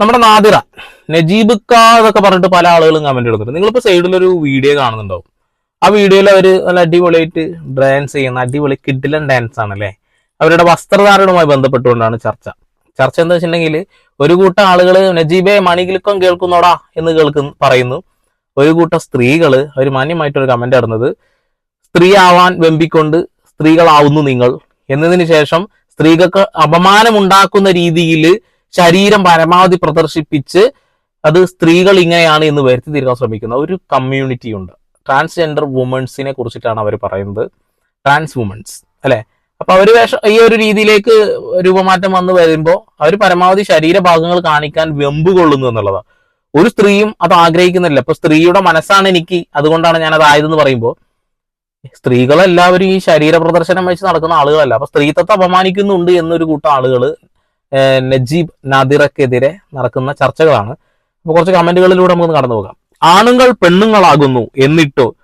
നമ്മുടെ നാദിറ നജീബ് എന്നൊക്കെ പറഞ്ഞിട്ട് പല ആളുകളും കമന്റ് ഇടുന്നുണ്ട്. നിങ്ങളിപ്പോ സൈഡിലൊരു വീഡിയോ കാണുന്നുണ്ടാവും. ആ വീഡിയോയിൽ അവർ നല്ല അടിപൊളിയായിട്ട് ഡാൻസ് ചെയ്യുന്ന അടിപൊളി കിഡിലൻ ഡാൻസ് ആണ് അവരുടെ വസ്ത്രധാരണവുമായി ബന്ധപ്പെട്ടുകൊണ്ടാണ് ചർച്ച. ചർച്ച എന്താ വെച്ചിട്ടുണ്ടെങ്കിൽ ഒരു കൂട്ടം ആളുകൾ നജീബെ മണികിലുക്കം കേൾക്കുന്നോടാ എന്ന് കേൾക്കുന്നു പറയുന്നു. ഒരു കൂട്ടം സ്ത്രീകൾ അവർ മാന്യമായിട്ടൊരു കമന്റ് ഇടുന്നത് സ്ത്രീ ആവാൻ വെമ്പിക്കൊണ്ട് സ്ത്രീകളാവുന്നു നിങ്ങൾ. എന്നതിന് ശേഷം സ്ത്രീകൾക്ക് അപമാനമുണ്ടാക്കുന്ന രീതിയിൽ ശരീരം പരമാവധി പ്രദർശിപ്പിച്ച് അത് സ്ത്രീകൾ ഇങ്ങനെയാണ് എന്ന് വരുത്തി തീർക്കാൻ ശ്രമിക്കുന്ന ഒരു കമ്മ്യൂണിറ്റി ഉണ്ട്. ട്രാൻസ്ജെൻഡർ വുമൺസിനെ കുറിച്ചിട്ടാണ് അവർ പറയുന്നത്. ട്രാൻസ് വുമൺസ് അല്ലെ? അപ്പൊ അവർ വേഷം ഈ ഒരു രീതിയിലേക്ക് രൂപമാറ്റം വന്നു വരുമ്പോൾ അവർ പരമാവധി ശരീരഭാഗങ്ങൾ കാണിക്കാൻ വെമ്പ് കൊള്ളുന്നു എന്നുള്ളതാണ്. ഒരു സ്ത്രീയും അത് ആഗ്രഹിക്കുന്നില്ല. അപ്പൊ സ്ത്രീയുടെ മനസ്സാണ് എനിക്ക് അതുകൊണ്ടാണ് ഞാൻ അത് ആയതെന്ന് പറയുമ്പോൾ സ്ത്രീകളെല്ലാവരും ഈ ശരീര പ്രദർശനം വെച്ച് നടക്കുന്ന ആളുകളല്ല. അപ്പൊ സ്ത്രീത്വത്തെ അപമാനിക്കുന്നുണ്ട് എന്നൊരു കൂട്ടം ആളുകൾ നജീബ് നാദിറക്കെതിരെ നടക്കുന്ന ചർച്ചകളാണ്. അപ്പൊ കുറച്ച് കമന്റുകളിലൂടെ നമുക്ക് കടന്നു പോകാം. ആണുങ്ങൾ പെണ്ണുങ്ങളാകുന്നു എന്നിട്ടോ?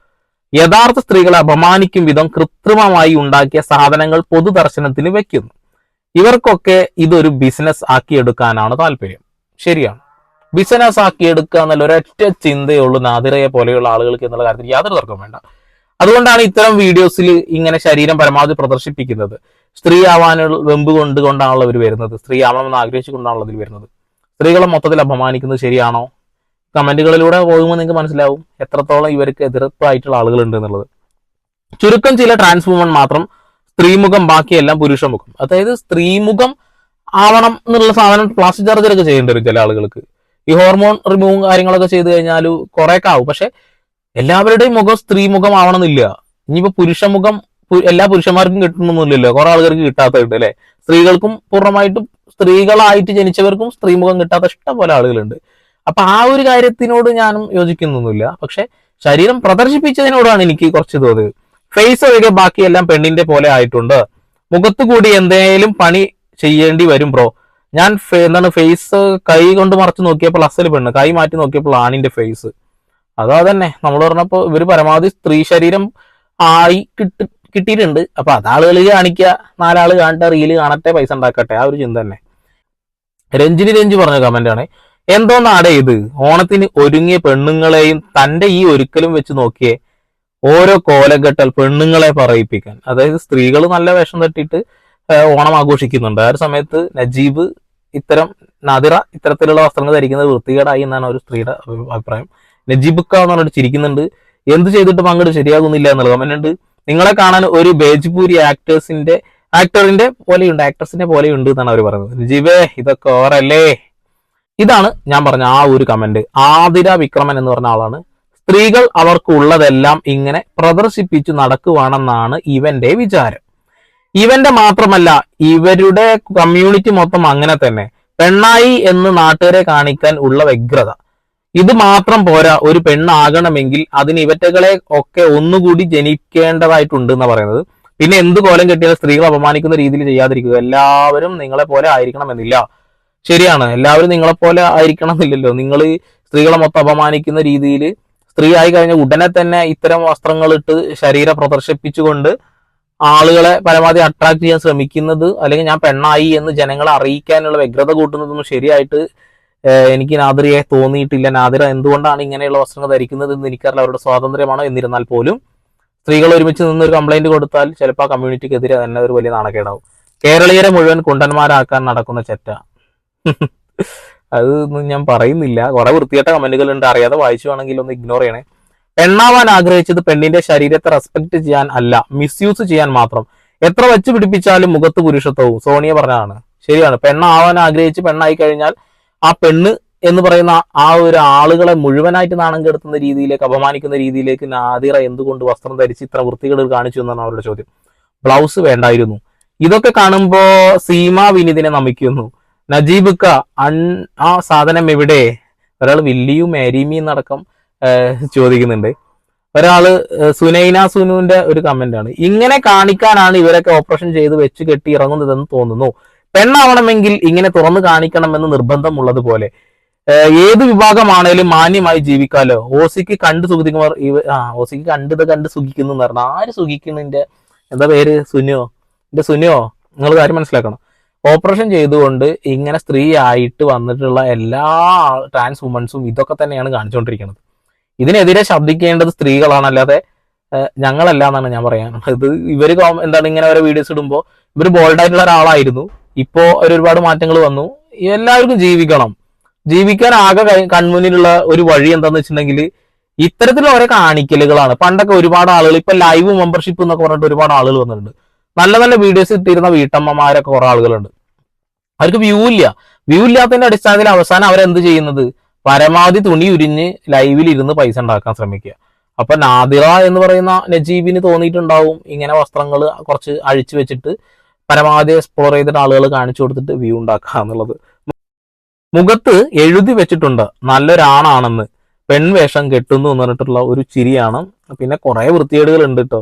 യഥാർത്ഥ സ്ത്രീകളെ അപമാനിക്കും വിധം കൃത്രിമമായി ഉണ്ടാക്കിയ സാധനങ്ങൾ പൊതുദർശനത്തിന് വെക്കുന്നു. ഇവർക്കൊക്കെ ഇതൊരു ബിസിനസ് ആക്കിയെടുക്കാനാണ് താല്പര്യം. ശരിയാണ്. ബിസിനസ് ആക്കിയെടുക്കുക എന്നുള്ള ഒരൊറ്റ ചിന്തയുള്ളൂ നാദിറയെ പോലെയുള്ള ആളുകൾക്ക് എന്നുള്ള കാര്യത്തിൽ യാതൊരു തർക്കവും വേണ്ട. അതുകൊണ്ടാണ് ഇത്തരം വീഡിയോസിൽ ഇങ്ങനെ ശരീരം പരമാവധി പ്രദർശിപ്പിക്കുന്നത്. സ്ത്രീ ആവാനുള്ള വെമ്പ് കൊണ്ട് കൊണ്ടാണല്ലോ അവർ വരുന്നത്. സ്ത്രീ ആവണമെന്ന് ആഗ്രഹിച്ചുകൊണ്ടാണല്ലോ അതിൽ വരുന്നത്. സ്ത്രീകളെ മൊത്തത്തിൽ അപമാനിക്കുന്നത് ശരിയാണോ? കമന്റുകളിലൂടെ പോകുമ്പോൾ നിങ്ങൾക്ക് മനസ്സിലാവും എത്രത്തോളം ഇവർക്ക് എതിർപ്പായിട്ടുള്ള ആളുകളുണ്ട് എന്നുള്ളത്. ചുരുക്കം ചില ട്രാൻസ് മാത്രം സ്ത്രീമുഖം ബാക്കിയെല്ലാം പുരുഷമുഖം. അതായത് സ്ത്രീമുഖം ആവണം എന്നുള്ള സാധനം പ്ലാസ്റ്റിക് സർജറി ഒക്കെ ചെയ്യേണ്ടി വരും ചില ആളുകൾക്ക്. ഈ ഹോർമോൺ റിമൂവും കാര്യങ്ങളൊക്കെ ചെയ്ത് കഴിഞ്ഞാൽ കുറേയൊക്കെ ആവും. പക്ഷെ എല്ലാവരുടെയും മുഖം സ്ത്രീ ആവണമെന്നില്ല ഇനിയിപ്പോ പുരുഷമുഖം മുഖം എല്ലാ പുരുഷന്മാർക്കും കിട്ടണമെന്നില്ലല്ലോ കുറെ ആൾക്കാർക്ക് കിട്ടാത്തതുണ്ട് അല്ലെ? സ്ത്രീകൾക്കും പൂർണമായിട്ടും സ്ത്രീകളായിട്ട് ജനിച്ചവർക്കും സ്ത്രീ മുഖം കിട്ടാത്ത ഇഷ്ടം പോലെ ആളുകളുണ്ട്. അപ്പൊ ആ ഒരു കാര്യത്തിനോട് ഞാനും യോജിക്കുന്നൊന്നുമില്ല. പക്ഷെ ശരീരം പ്രദർശിപ്പിച്ചതിനോടാണ് എനിക്ക് കുറച്ച് തോന്നിയത്. ഫേസ് ഒഴികെ ബാക്കിയെല്ലാം പെണ്ണിന്റെ പോലെ ആയിട്ടുണ്ട്. മുഖത്ത് കൂടി എന്തെങ്കിലും പണി ചെയ്യേണ്ടി വരും ബ്രോ. ഞാൻ എന്താണ് ഫേസ് കൈ കൊണ്ട് മറച്ച് നോക്കിയപ്പോൾ അസൽ പെണ്ണ് കൈ മാറ്റി നോക്കിയപ്പോൾ ആണിന്റെ ഫേസ് അതാ തന്നെ നമ്മൾ പറഞ്ഞപ്പോ ഇവർ പരമാവധി സ്ത്രീ ശരീരം ആയി കിട്ടി കിട്ടിയിട്ടുണ്ട്. അപ്പൊ അതാളുകൾ കാണിക്കുക നാലാൾ കാണട്ടെ റീൽ കാണട്ടെ പൈസ ഉണ്ടാക്കട്ടെ ആ ഒരു ചിന്ത തന്നെ. രഞ്ജിനി രഞ്ജു പറഞ്ഞ കമന്റ് ആണ്. എന്തോ നാടെ ഇത്. ഓണത്തിന് ഒരുങ്ങിയ പെണ്ണുങ്ങളെയും തന്റെ ഈ ഒരുക്കലും വെച്ച് നോക്കിയേ ഓരോ കോലഘട്ടൽ പെണ്ണുങ്ങളെ പറയിപ്പിക്കാൻ. അതായത് സ്ത്രീകൾ നല്ല വേഷം തട്ടിയിട്ട് ഓണം ആഘോഷിക്കുന്നുണ്ട്. ആ ഒരു സമയത്ത് നജീബ് ഇത്തരം നദിറ ഇത്തരത്തിലുള്ള വസ്ത്രങ്ങൾ ധരിക്കുന്നത് വൃത്തികേടായി എന്നാണ് ഒരു സ്ത്രീയുടെ അഭി- നജീബുക്ക എന്ന് പറഞ്ഞിട്ട് ചിരിക്കുന്നുണ്ട്. എന്ത് ചെയ്തിട്ടും അങ്ങോട്ട് ശരിയാകുന്നില്ല എന്നുള്ള കമന്റ് ഉണ്ട് നിങ്ങളെ കാണാൻ ഒരു ബേജ്പൂരി ആക്ടേഴ്സിന്റെ ആക്ടറിന്റെ പോലെയുണ്ട് ആക്ട്രസിന്റെ പോലെയുണ്ട് എന്നാണ് അവർ പറയുന്നത്. നജീബേ ഇതൊക്കെ ഓറല്ലേ? ഇതാണ് ഞാൻ പറഞ്ഞ ആ ഒരു കമന്റ് ആതിര വിക്രമൻ എന്ന് പറഞ്ഞ ആളാണ്. സ്ത്രീകൾ അവർക്കുള്ളതെല്ലാം ഇങ്ങനെ പ്രദർശിപ്പിച്ചു നടക്കുവാണെന്നാണ് ഇവന്റെ വിചാരം. ഇവന്റെ മാത്രമല്ല ഇവരുടെ കമ്മ്യൂണിറ്റി മൊത്തം അങ്ങനെ തന്നെ. പെണ്ണായി എന്ന് നാട്ടുകാരെ കാണിക്കാൻ ഉള്ള വ്യഗ്രത. ഇത് മാത്രം പോരാ ഒരു പെണ്ണാകണമെങ്കിൽ അതിന് ഇവറ്റകളെ ഒക്കെ ഒന്നുകൂടി ജനിക്കേണ്ടതായിട്ടുണ്ട് എന്ന് പറയുന്നത്. പിന്നെ എന്ത് കോലം കിട്ടിയാലും സ്ത്രീകൾ അപമാനിക്കുന്ന രീതിയിൽ ചെയ്യാതിരിക്കുക. എല്ലാവരും നിങ്ങളെ പോലെ ആയിരിക്കണമെന്നില്ല ശരിയാണ്. എല്ലാവരും നിങ്ങളെ പോലെ ആയിരിക്കണം എന്നില്ലല്ലോ. നിങ്ങൾ സ്ത്രീകളെ മൊത്തം അപമാനിക്കുന്ന രീതിയിൽ സ്ത്രീ ആയി കഴിഞ്ഞ ഉടനെ തന്നെ ഇത്തരം വസ്ത്രങ്ങൾ ഇട്ട് ശരീരം പ്രദർശിപ്പിച്ചുകൊണ്ട് ആളുകളെ പരമാവധി അട്രാക്ട് ചെയ്യാൻ ശ്രമിക്കുന്നത് അല്ലെങ്കിൽ ഞാൻ പെണ്ണായി എന്ന് ജനങ്ങളെ അറിയിക്കാനുള്ള വ്യഗ്രത കൂട്ടുന്നതൊന്നും ശരിയായിട്ട് എനിക്ക് നാദിറിയെ തോന്നിയിട്ടില്ല. നാദിറ എന്തുകൊണ്ടാണ് ഇങ്ങനെയുള്ള വസ്ത്രങ്ങൾ ധരിക്കുന്നത് എന്ന് എനിക്കറിയില്ല. അവരുടെ സ്വാതന്ത്ര്യമാണോ എന്നിരുന്നാൽ പോലും സ്ത്രീകൾ ഒരുമിച്ച് നിന്ന് ഒരു കംപ്ലൈന്റ് കൊടുത്താൽ ചിലപ്പോൾ ആ കമ്മ്യൂണിറ്റിക്കെതിരെ തന്നെ ഒരു വലിയ നാണക്കേടാവും. കേരളീയരെ മുഴുവൻ കുണ്ടന്മാരാക്കാൻ നടക്കുന്ന ചെറ്റ. അത് ഞാൻ പറയുന്നില്ല. കുറെ വൃത്തികെട്ട കമന്റുകൾ ഉണ്ട്. അറിയാതെ വായിച്ചുവാണെങ്കിൽ ഒന്ന് ഇഗ്നോർ ചെയ്യണേ. പെണ്ണാവാൻ ആഗ്രഹിച്ചത് പെണ്ണിന്റെ ശരീരത്തെ റെസ്പെക്ട് ചെയ്യാൻ അല്ല മിസ്യൂസ് ചെയ്യാൻ മാത്രം. എത്ര വെച്ച് പിടിപ്പിച്ചാലും മുഖത്ത് പുരുഷത്വവും. സോണിയ പറഞ്ഞതാണ്. ശരിയാണ്. പെണ്ണാവാൻ ആഗ്രഹിച്ച് പെണ്ണായി കഴിഞ്ഞാൽ ആ പെണ്ണ് എന്ന് പറയുന്ന ആ ഒരു ആളുകളെ മുഴുവനായിട്ട് നാണം കെടുത്തുന്ന രീതിയിലേക്ക് അപമാനിക്കുന്ന രീതിയിലേക്ക് നാദിറ എന്തുകൊണ്ട് വസ്ത്രം ധരിച്ച് ഇത്ര വൃത്തികേട് കാണിച്ചു എന്നാണ് അവരുടെ ചോദ്യം. ബ്ലൗസ് വേണ്ടായിരുന്നു. ഇതൊക്കെ കാണുമ്പോ സീമ വിനീതിനെ നമിക്കുന്നു. നജീബുക്ക അൺ ആ സാധനം എവിടെ? ഒരാൾ വില്ലിയും മേരിമിയും എന്നടക്കം ചോദിക്കുന്നുണ്ട്. ഒരാൾ സുനൈന സുനുവിന്റെ ഒരു കമന്റ് ആണ്. ഇങ്ങനെ കാണിക്കാനാണ് ഇവരൊക്കെ ഓപ്പറേഷൻ ചെയ്ത് വെച്ച് കെട്ടി ഇറങ്ങുന്നതെന്ന് തോന്നുന്നു. പെണ്ണാവണമെങ്കിൽ ഇങ്ങനെ തുറന്നു കാണിക്കണമെന്ന് നിർബന്ധമുള്ളത് പോലെ ഏത് വിഭാഗമാണേലും മാന്യമായി ജീവിക്കാലോ? ഓസിക്ക് കണ്ട് സുഖിക്കുമാർ ഇവ ആ ഓസിക്ക് കണ്ടത് കണ്ട് സുഖിക്കുന്നു എന്ന് പറഞ്ഞാൽ ആര് സുഖിക്കുന്നതിന്റെ എന്താ പേര്? സുനിയോ? എന്റെ സുനിയോ? നിങ്ങൾ കാര്യം മനസ്സിലാക്കണം. ഓപ്പറേഷൻ ചെയ്തുകൊണ്ട് ഇങ്ങനെ സ്ത്രീ ആയിട്ട് വന്നിട്ടുള്ള എല്ലാ ട്രാൻസ് വുമൻസും ഇതൊക്കെ തന്നെയാണ് കാണിച്ചുകൊണ്ടിരിക്കുന്നത് ഇതിനെതിരെ ശബ്ദിക്കേണ്ടത് സ്ത്രീകളാണ് അല്ലാതെ ഞങ്ങളല്ല എന്നാണ് ഞാൻ പറയാനുള്ളത്. ഇത് ഇവർ എന്താണ് ഇങ്ങനെ ഓരോ വീഡിയോസ് ഇടുമ്പോൾ ഇവർ ബോൾഡായിട്ടുള്ള ഒരാളായിരുന്നു. ഇപ്പോ ഒരു ഒരുപാട് മാറ്റങ്ങൾ വന്നു. എല്ലാവർക്കും ജീവിക്കണം. ജീവിക്കാൻ ആകെ കൺമുന്നിലുള്ള ഒരു വഴി എന്താന്ന് വെച്ചിട്ടുണ്ടെങ്കിൽ ഇത്തരത്തിലുള്ള ഓരോ കാണിക്കലുകളാണ്. പണ്ടൊക്കെ ഒരുപാട് ആളുകൾ ഇപ്പൊ ലൈവ് മെമ്പർഷിപ്പ് എന്നൊക്കെ പറഞ്ഞിട്ട് ഒരുപാട് ആളുകൾ വന്നിട്ടുണ്ട്. നല്ല നല്ല വീഡിയോസ് ഇട്ടിരുന്ന വീട്ടമ്മമാരൊക്കെ കുറെ ആളുകളുണ്ട്. അവർക്ക് വ്യൂ ഇല്ല. വ്യൂ ഇല്ലാത്തതിന്റെ അടിസ്ഥാനത്തിൽ അവസാനം അവരെന്ത് ചെയ്യുന്നത്? പരമാവധി തുണി ഉരിഞ്ഞ് ലൈവിൽ ഇരുന്ന് പൈസ ഉണ്ടാക്കാൻ ശ്രമിക്കുക. അപ്പൊ നാദിറ എന്ന് പറയുന്ന നജീബിന് തോന്നിയിട്ടുണ്ടാവും ഇങ്ങനെ വസ്ത്രങ്ങൾ കുറച്ച് അഴിച്ചു വെച്ചിട്ട് പരമാവധി എക്സ്പ്ലോർ ചെയ്തിട്ട് ആളുകൾ കാണിച്ചു കൊടുത്തിട്ട് വ്യൂ ഉണ്ടാക്കുക എന്നുള്ളത്. മുഖത്ത് എഴുതി വെച്ചിട്ടുണ്ട് നല്ലൊരാണാണെന്ന്. പെൺവേഷം കെട്ടുന്നു എന്ന് പറഞ്ഞിട്ടുള്ള ഒരു ചിരിയാണ്. പിന്നെ കുറെ വൃത്തികേടുകൾ ഉണ്ട് കേട്ടോ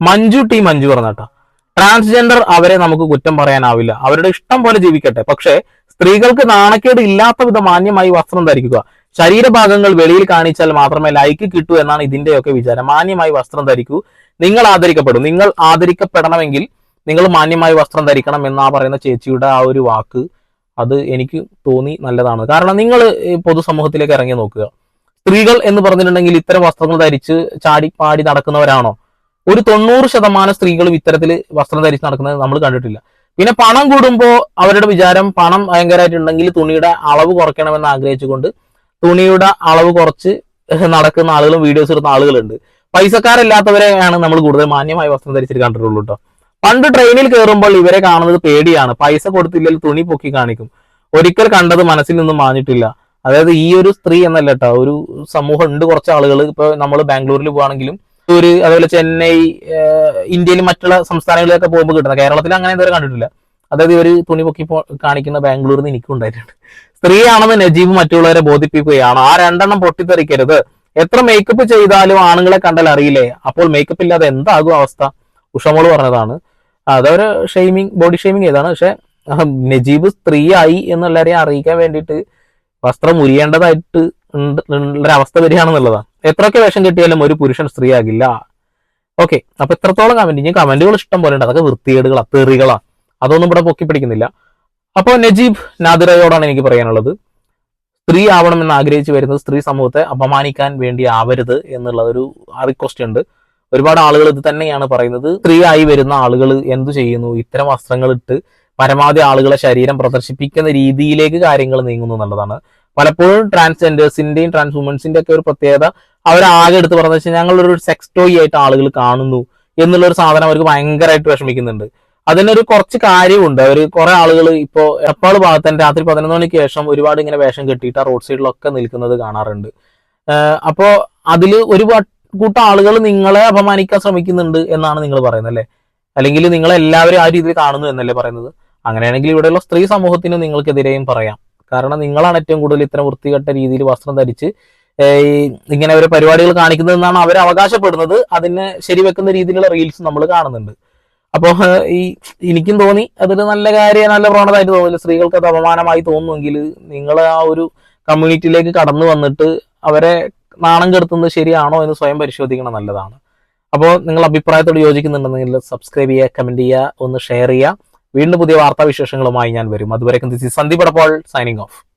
മഞ്ജു ടി മഞ്ജു പറഞ്ഞാട്ടോ ട്രാൻസ്ജെൻഡർ അവരെ നമുക്ക് കുറ്റം പറയാനാവില്ല. അവരുടെ ഇഷ്ടം പോലെ ജീവിക്കട്ടെ. പക്ഷേ സ്ത്രീകൾക്ക് നാണക്കേട് ഇല്ലാത്ത വിധം മാന്യമായി വസ്ത്രം ധരിക്കുക. ശരീരഭാഗങ്ങൾ വെളിയിൽ കാണിച്ചാൽ മാത്രമേ ലൈക്ക് കിട്ടൂ എന്നാണ് ഇതിന്റെയൊക്കെ വിചാരം. മാന്യമായി വസ്ത്രം ധരിക്കൂ. നിങ്ങൾ ആദരിക്കപ്പെടും. നിങ്ങൾ ആദരിക്കപ്പെടണമെങ്കിൽ നിങ്ങൾ മാന്യമായ വസ്ത്രം ധരിക്കണം എന്നാ പറയുന്ന ചേച്ചിയുടെ ആ ഒരു വാക്ക് അത് എനിക്ക് തോന്നി നല്ലതാണ്. കാരണം നിങ്ങൾ പൊതുസമൂഹത്തിലേക്ക് ഇറങ്ങി നോക്കുക. സ്ത്രീകൾ എന്ന് പറഞ്ഞിട്ടുണ്ടെങ്കിൽ ഇത്തരം വസ്ത്രങ്ങൾ ധരിച്ച് ചാടി പാടി നടക്കുന്നവരാണോ? ഒരു തൊണ്ണൂറ് ശതമാനം സ്ത്രീകളും ഇത്തരത്തിൽ വസ്ത്രം ധരിച്ച് നടക്കുന്നത് നമ്മൾ കണ്ടിട്ടില്ല. പിന്നെ പണം കൂടുമ്പോൾ അവരുടെ വിചാരം പണം ഭയങ്കരമായിട്ടുണ്ടെങ്കിൽ തുണിയുടെ അളവ് കുറയ്ക്കണമെന്ന് ആഗ്രഹിച്ചുകൊണ്ട് തുണിയുടെ അളവ് കുറച്ച് നടക്കുന്ന ആളുകളും വീഡിയോസ് ഇടുന്ന ആളുകളുണ്ട്. പൈസക്കാരല്ലാത്തവരെയാണ് നമ്മൾ കൂടുതൽ മാന്യമായ വസ്ത്രം ധരിച്ചിട്ട് കണ്ടിട്ടുള്ളൂ കേട്ടോ പണ്ട് ട്രെയിനിൽ കയറുമ്പോൾ ഇവരെ കാണുന്നത് പേടിയാണ്. പൈസ കൊടുത്തില്ലെങ്കിൽ തുണി പൊക്കി കാണിക്കും. ഒരിക്കൽ കണ്ടത് മനസ്സിൽ നിന്നും മാഞ്ഞിട്ടില്ല. അതായത് ഈ ഒരു സ്ത്രീ എന്നല്ല കേട്ടോ ഒരു സമൂഹം ഉണ്ട് കുറച്ച് ആളുകൾ ഇപ്പൊ നമ്മൾ ബാംഗ്ലൂരിൽ പോവാണെങ്കിലും ഒരു അതുപോലെ ചെന്നൈ ഇന്ത്യയിൽ മറ്റുള്ള സംസ്ഥാനങ്ങളിലൊക്കെ പോകുമ്പോൾ കിട്ടുന്ന കേരളത്തിൽ അങ്ങനെ ഇതുവരെ കണ്ടിട്ടില്ല. അതായത് ഇവർ തുണി പൊക്കി കാണിക്കുന്ന ബാംഗ്ലൂരിൽ നിന്ന് എനിക്കും ഉണ്ടായിട്ടുണ്ട്. സ്ത്രീയാണെന്ന് നജീബ് മറ്റുള്ളവരെ ബോധിപ്പിക്കുകയാണ്. ആ രണ്ടെണ്ണം പൊട്ടിത്തെറിക്കരുത്. എത്ര മേക്കപ്പ് ചെയ്താലും ആണുങ്ങളെ കണ്ടാൽ അറിയില്ലേ? അപ്പോൾ മേക്കപ്പ് ഇല്ലാതെ എന്താകും അവസ്ഥ? ഉഷമോൾ പറഞ്ഞതാണ്. അതൊരു ഷെയ്മിങ് ബോഡി ഷെയ്മിങ് ചെയ്താണ്. പക്ഷെ നജീബ് സ്ത്രീ ആയി എന്നുള്ളവരെ അറിയിക്കാൻ വേണ്ടിയിട്ട് വസ്ത്രം ഉരിയേണ്ടതായിട്ട് ഉള്ളൊരവസ്ഥ വരികയാണെന്നുള്ളതാണ്. എത്രയൊക്കെ വേഷം കിട്ടിയാലും ഒരു പുരുഷൻ സ്ത്രീ ആകില്ല ഓക്കെ അപ്പൊ എത്രത്തോളം കമന്റ് ഇനി കമന്റുകൾ ഇഷ്ടം പോലെ ഉണ്ട്. അതൊക്കെ വൃത്തികേടുകളാ തെറികളാ. അതൊന്നും ഇവിടെ പൊക്കി പിടിക്കുന്നില്ല. അപ്പോൾ നജീബ് നാദിറയോടാണ് എനിക്ക് പറയാനുള്ളത്. സ്ത്രീ ആവണമെന്ന് ആഗ്രഹിച്ചു വരുന്നത് സ്ത്രീ സമൂഹത്തെ അപമാനിക്കാൻ വേണ്ടി ആവരുത് എന്നുള്ള ഒരു റിക്വസ്റ്റ് ഉണ്ട്. ഒരുപാട് ആളുകൾ ഇത് തന്നെയാണ് പറയുന്നത്. സ്ത്രീ ആയി വരുന്ന ആളുകൾ എന്തു ചെയ്യുന്നു? ഇത്തരം വസ്ത്രങ്ങൾ ഇട്ട് പരമാവധി ആളുകളെ ശരീരം പ്രദർശിപ്പിക്കുന്ന രീതിയിലേക്ക് കാര്യങ്ങൾ നീങ്ങുന്നു എന്നുള്ളതാണ്. പലപ്പോഴും ട്രാൻസ്ജെൻഡേഴ്സിന്റെയും ട്രാൻസ് വുമൻസിന്റെ ഒക്കെ ഒരു പ്രത്യേകത അവരാകെ എടുത്ത് പറഞ്ഞു വെച്ചാൽ ഒരു സെക്സ് ടോയി ആയിട്ട് ആളുകൾ കാണുന്നു എന്നുള്ള ഒരു സാധനം അവർക്ക് ഭയങ്കരമായിട്ട് വിഷമിക്കുന്നുണ്ട്. അതിനൊരു കുറച്ച് കാര്യമുണ്ട്. അവർ കുറെ ആളുകൾ ഇപ്പോൾ എപ്പാൾ ഭാഗത്ത് രാത്രി പതിനൊന്ന് മണിക്ക് ശേഷം ഒരുപാട് ഇങ്ങനെ വേഷം കെട്ടിയിട്ട് ആ റോഡ് സൈഡിലൊക്കെ നിൽക്കുന്നത് കാണാറുണ്ട്. അപ്പോൾ അപ്പോ അതിൽ ഒരു കൂട്ടം ആളുകൾ നിങ്ങളെ അപമാനിക്കാൻ ശ്രമിക്കുന്നുണ്ട് എന്നാണ് നിങ്ങൾ പറയുന്നത് അല്ലേ? അല്ലെങ്കിൽ നിങ്ങൾ എല്ലാവരും ആ രീതിയിൽ കാണുന്നു എന്നല്ലേ പറയുന്നത്? അങ്ങനെയാണെങ്കിൽ ഇവിടെയുള്ള സ്ത്രീ സമൂഹത്തിന് നിങ്ങൾക്കെതിരെയും പറയാം. കാരണം നിങ്ങളാണ് ഏറ്റവും കൂടുതൽ ഇത്തരം വൃത്തികെട്ട രീതിയിൽ വസ്ത്രം ധരിച്ച് ഇങ്ങനെ ഒരു പരിപാടികൾ കാണിക്കുന്നതെന്നാണ് അവർ അവകാശപ്പെടുന്നത്. അതിനെ ശരിവെക്കുന്ന രീതിയിലുള്ള റീൽസ് നമ്മൾ കാണുന്നുണ്ട്. അപ്പോൾ ഈ എനിക്കും തോന്നി അതൊരു നല്ല കാര്യം നല്ല പ്രവണതയായിട്ട് തോന്നില്ല. സ്ത്രീകൾക്ക് അത് അപമാനമായി തോന്നുമെങ്കിൽ നിങ്ങൾ ആ ഒരു കമ്മ്യൂണിറ്റിയിലേക്ക് കടന്നു വന്നിട്ട് അവരെ നാണം കെടുത്തുന്നത് ശരിയാണോ എന്ന് സ്വയം പരിശോധിക്കണം നല്ലതാണ്. അപ്പോൾ നിങ്ങൾ അഭിപ്രായത്തോട് യോജിക്കുന്നുണ്ടെങ്കിൽ സബ്സ്ക്രൈബ് ചെയ്യുക കമന്റ് ചെയ്യുക ഒന്ന് ഷെയർ ചെയ്യുക. വീണ്ടും പുതിയ വാർത്താവിശേഷങ്ങളുമായി ഞാൻ വരും. അതുവരെ this Sandeep Edappal signing off